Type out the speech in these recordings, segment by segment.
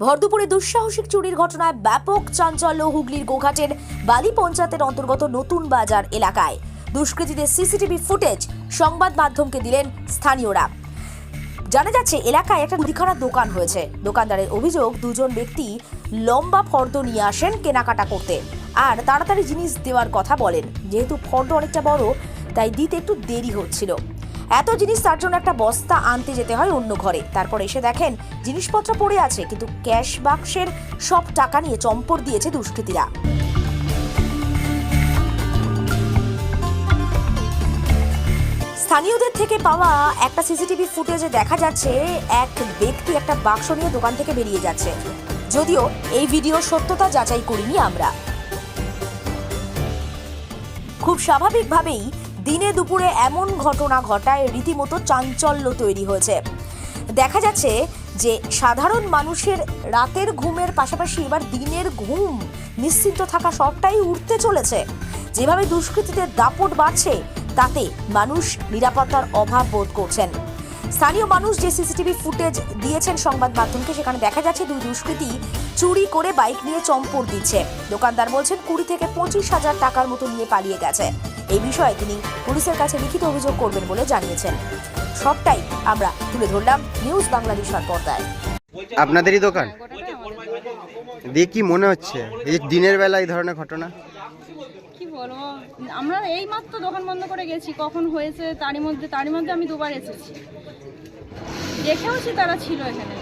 ভরদুপুরে দুঃসাহসিক চুরির ঘটনায় ব্যাপক চাঞ্চল্য হুগলির গোঘাটের বালি পঞ্চায়েতের অন্তর্গত নতুন বাজার এলাকায়। দুষ্কৃতীদের সিসিটিভি ফুটেজ সংবাদ মাধ্যমকে দিলেন স্থানীয়রা। জানা যাচ্ছে, এলাকায় একটা মুদিখানার দোকান হয়েছে। দোকানদারের অভিযোগ, দুজন ব্যক্তি লম্বা ফর্দ নিয়ে আসেন কেনাকাটা করতে। আর তাড়াতাড়ি জিনিস দেওয়ার কথা বলেন। যেহেতু ফর্দ অনেকটা বড়, তাই দিতে একটু দেরি হচ্ছিল। এত জিনিস তার জন্য একটা বস্তা আনতে যেতে হয় অন্য ঘরে। তারপর এসে দেখেন জিনিসপত্র পড়ে আছে, কিন্তু ক্যাশ বাক্সের সব টাকা নিয়ে চম্পট দিয়েছে দুষ্কৃতীরা। স্থানীয়দের থেকে পাওয়া একটা সিসিটিভি ফুটেজে দেখা যাচ্ছে, এক ব্যক্তি একটা বাক্স নিয়ে দোকান থেকে বেরিয়ে যাচ্ছে। যদিও এই ভিডিও সত্যতা যাচাই করিনি আমরা। খুব স্বাভাবিকভাবেই দিনে দুপুরে এমন ঘটনা ঘটায় রীতিমতো চাঞ্চল্য তৈরি হয়েছে। দেখা যাচ্ছে যে সাধারণ মানুষের রাতের ঘুমের পাশাপাশি এবার দিনের ঘুম নিশ্চিন্ত থাকা সবটাই উঠতে চলেছে। যেভাবে দুষ্কৃতীদের দাপট বাড়ছে, তাতে মানুষ নিরাপত্তার অভাব বোধ করছেন। স্থানীয় মানুষ যে সিসিটিভি ফুটেজ দিয়েছেন সংবাদ মাধ্যমকে, সেখানে দেখা যাচ্ছে দুই দুষ্কৃতী চুরি করে বাইক নিয়ে চম্পর দিচ্ছে। দোকানদার বলছেন, কুড়ি থেকে পঁচিশ হাজার টাকার মতো নিয়ে পালিয়ে গেছে। এই বিষয়ে তিনি পুলিশের কাছে লিখিত অভিযোগ করবেন বলে জানিয়েছেন। সবটাই আমরা তুলে ধরলাম নিউজ বাংলাদেশের পর্দায়। আপনাদেরই দোকান। দিয়ে কি মনে হচ্ছে? এই দিনের বেলা এই ধরনের ঘটনা? কি বলব? আমরা এই মাত্র দোকান বন্ধ করে গেছি। কখন হয়েছে তারই মধ্যে তারই মধ্যে আমি দুবার এসেছি। দেখেওছি তারা ছিল এখানে।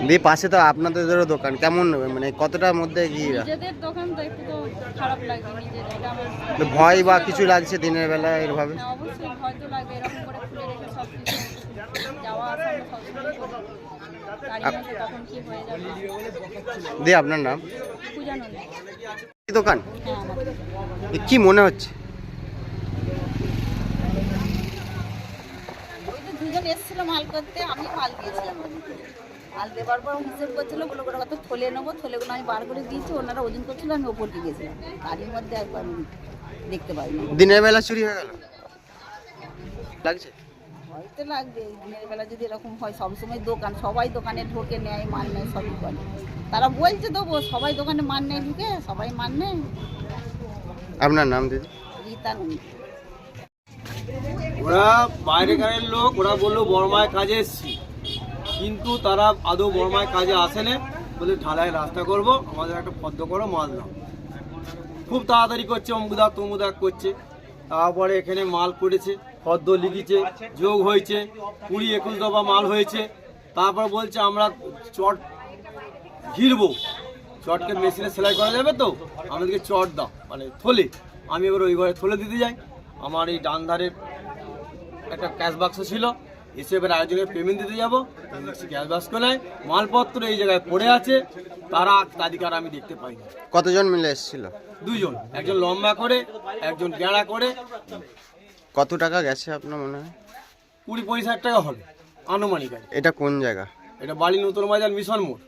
দিয়ে পাশে তো আপনাদেরও দোকান কেমন মানে কতটার মধ্যে কি? দোকান তো একটু তো খারাপ লাগে নিজের এটা আমার ভয় বা কিছু লাগছে দিনের বেলা এভাবে হ্যাঁ, অবশ্যই ভয় তো লাগে এরকম করে খুলে রেখে সব কিছু যাওয়া আসা আমরা সবসময় করি। তারই মধ্যে কখন কি যাবে? দিয়ে আপনার নাম? দোকান? হ্যাঁ কি মনে হচ্ছে? দুজন এসেছিল মাল করতে আমি মাল দিয়েছিলাম। মাল দেওয়ার পর হিসেব করছিল বলে ওগুলো কত থলে নেব থলেগুলো আমি বার করে দিয়েছি ওনারা ওজন করছিল আমি ওপর দিয়ে গেছিলাম। তারই মধ্যে একবার আমি দেখতে পাইনি। দিনের বেলা চুরি হয়ে গেল? লাগছে? হয়তো লাগবে দিনের বেলা যদি এরকম হয় সবসময় দোকান সবাই দোকানে ঢোকে নেয় মাল নেয় সবই করে। তারা বলছে দেবো সবাই দোকানে মান নেয় ঢুকে সবাই মান নেয়। আপনার নাম দিদি? রীতা নন্দী ওরা বাইরেকারের লোক ওরা বলল বর্মায় কাজে এসছি। কিন্তু তারা আদৌ বর্মায় কাজে আসেনে বলে ঢালাই রাস্তা করব, আমাদের একটা পদ্ম করো, মাল দাও খুব তাড়াতাড়ি করছে অমুদাক তমুদাক করছে। তারপরে এখানে মাল পড়েছে, পদ্ম লিখেছে, যোগ হয়েছে, কুড়ি একুশ দফা মাল হয়েছে। তারপর বলছে আমরা চট ঘিরবো। চটকে মেশিনে সেলাই করা যাবে তো? আমাদেরকে চট দাও মানে থলে। আমি এবার ওই ঘরে থলে দিতে যাই। আমার এই ডান ধারের একটা ক্যাশ বাক্স ছিল। এসে এবার আয়োজনের পেমেন্ট দিতে যাব। ক্যাশ বাক্স নেয় মালপত্র এই জায়গায় পড়ে আছে তারা তালিকার আমি দেখতে পাইনি। কতজন মিলে এসেছিল? দুজন একজন লম্বা করে একজন গেঁড়া করে। কত টাকা গেছে আপনার মনে হয়? কুড়ি পঁচিশ হাজার টাকা হবে আনুমানিক আর এটা কোন জায়গা? এটা বালি নতুন বাজার মিশন মোড়।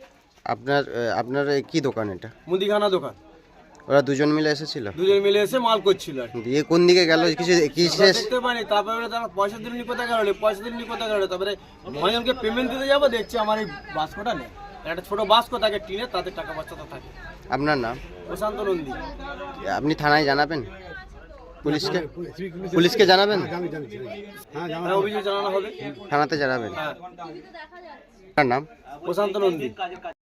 আপনার আপনার কি দোকান এটা? মুদিখানা দোকান। ওরা দুজন মিলে এসেছিল? দুজন মিলে এসে মাল করছিল আর কি। দিয়ে কোন দিকে গেল? কিছু কি আমরা শেষ দেখতে পাইনি তারপরে তারা পয়সা দিলেনি কোথায় গেল পয়সা দিলেনি কোথায় গেল তারপরে মহাজনকে পেমেন্ট দিতে যাব দেখছি আমার এই বাস্কটা নেই। একটা ছোট বাস্ক থাকে টিনে তাতে টাকা পয়সাটা থাকে। আপনার নাম? প্রশান্ত নন্দী। আপনি থানায় জানাবেন? পুলিশকে? পুলিশকে জানাবেন? হ্যাঁ, অভিযোগ জানানো হবে। থানাতে জানাবেন? হ্যাঁ। আপনার নাম? প্রশান্ত নন্দী।